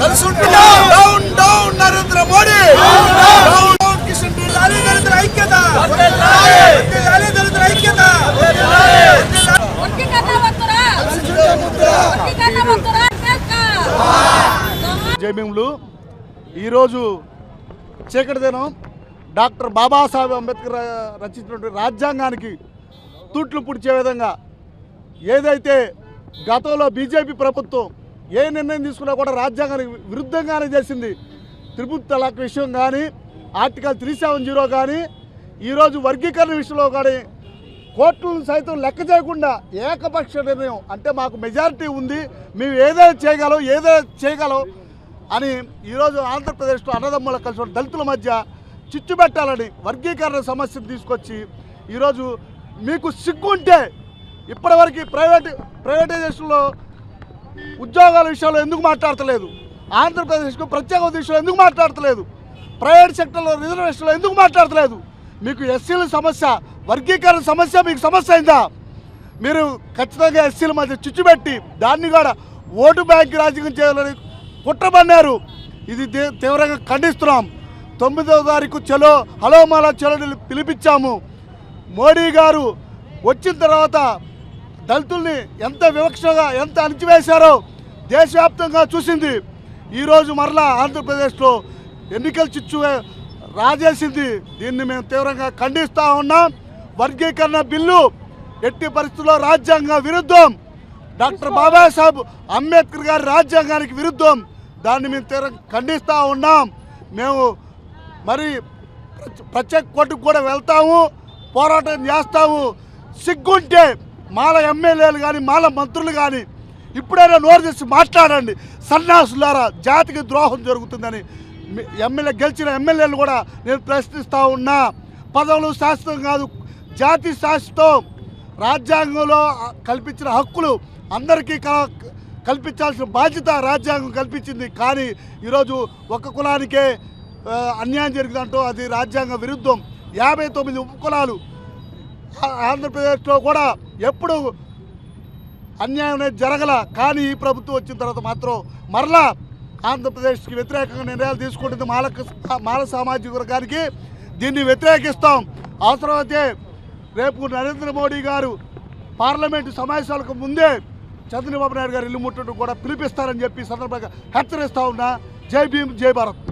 కలిసి ఉంటున్నాం down down Narendra Modi. Down down Kishan Reddy లాలి దళితుల ఐక్యత. దళితుల ఈరోజు చీకటి దినం. డాక్టర్ బాబాసాహెబ్ అంబేద్కర్ రచించినటువంటి రాజ్యాంగానికి తూట్లు పుడిచే విధంగా ఏదైతే గతంలో బీజేపీ ప్రభుత్వం ఏ నిర్ణయం తీసుకున్నా కూడా రాజ్యాంగానికి విరుద్ధంగానే చేసింది. త్రిపుల్ తలాక్ విషయం కానీ ఆర్టికల్ త్రీ సెవెన్ జీరో కానీ ఈరోజు వర్గీకరణ విషయంలో కానీ కోర్టులను సైతం లెక్క చేయకుండా ఏకపక్ష నిర్ణయం అంటే మాకు మెజారిటీ ఉంది మేము ఏదైనా చేయగలం ఏదైనా చేయగలం అని ఈరోజు ఆంధ్రప్రదేశ్లో అన్నదమ్ముల కలిసి ఉన్న దళితుల మధ్య చిచ్చు పెట్టాలని వర్గీకరణ సమస్యను తీసుకొచ్చి ఈరోజు మీకు సిగ్గుంటే ఇప్పటివరకు ప్రైవేట్ ప్రైవేటైజేషన్లో ఉద్యోగాల విషయంలో ఎందుకు మాట్లాడతలేదు? ఆంధ్రప్రదేశ్కు ప్రత్యేక విషయంలో ఎందుకు మాట్లాడతలేదు? ప్రైవేట్ సెక్టర్లో రిజర్వేషన్లో ఎందుకు మాట్లాడతలేదు? మీకు ఎస్సీల సమస్య వర్గీకరణ సమస్య మీకు సమస్య అయిందా? మీరు ఖచ్చితంగా ఎస్సీల మధ్య చిచ్చుపెట్టి దాన్ని కూడా ఓటు బ్యాంక్ రాజకీయం చేయాలని కుట్రబన్నారు ఇది తీవ్రంగా ఖండిస్తున్నాం. తొమ్మిదవ తారీఖు చలో హలో మాలా చలో పిలిపించాము. మోడీ గారు వచ్చిన తర్వాత దళితుల్ని ఎంత వివక్షగా ఎంత అణిచివేశారో దేశవ్యాప్తంగా చూసింది. ఈరోజు మరలా ఆంధ్రప్రదేశ్లో ఎన్నికల చిచ్చు రాజేసింది. దీన్ని మేము తీవ్రంగా ఖండిస్తూ ఉన్నాం. వర్గీకరణ బిల్లు ఎట్టి పరిస్థితుల్లో రాజ్యాంగ విరుద్ధం. డాక్టర్ బాబాసాహెబ్ అంబేద్కర్ గారి రాజ్యాంగానికి విరుద్ధం. దాన్ని మేము తీవ్రంగా ఖండిస్తూ ఉన్నాం. మేము మరి ప్రత్యేక కోర్టుకు కూడా వెళ్తాము. పోరాటం చేస్తాము. సిగ్గుంటే మాల ఎమ్మెల్యేలు కానీ మాల మంత్రులు కానీ ఇప్పుడైనా నోరు తెచ్చి మాట్లాడండి. సన్నాసులారా జాతికి ద్రోహం జరుగుతుందని ఎమ్మెల్యే గెలిచిన ఎమ్మెల్యేలు కూడా నేను ప్రశ్నిస్తూ ఉన్నా. పదవులు శాశ్వతం కాదు జాతి శాశ్వతం. రాజ్యాంగంలో కల్పించిన హక్కులు అందరికీ క- కల్పించాల్సిన బాధ్యత రాజ్యాంగం కల్పించింది. కానీ ఈరోజు ఒక కులానికే అన్యాయం జరిగిందంటూ అది రాజ్యాంగ విరుద్ధం. యాభై తొమ్మిది ఉపకులాలు ఆంధ్రప్రదేశ్లో కూడా ఎప్పుడు అన్యాయం అనేది జరగల కానీ ఈ ప్రభుత్వం వచ్చిన తర్వాత మాత్రం మరలా ఆంధ్రప్రదేశ్కి వ్యతిరేకంగా నిర్ణయాలు తీసుకుంటుంది మాల మాల సామాజిక వర్గానికి. దీన్ని వ్యతిరేకిస్తాం. అవసరమైతే రేపు నరేంద్ర మోడీ గారు పార్లమెంటు సమావేశాలకు ముందే చంద్రబాబు నాయుడు గారు ఇల్లు ముట్టడం కూడా పిలిపిస్తారని చెప్పి సందర్భంగా హెచ్చరిస్తా ఉన్నా. జై భీమ్ జై భారత్.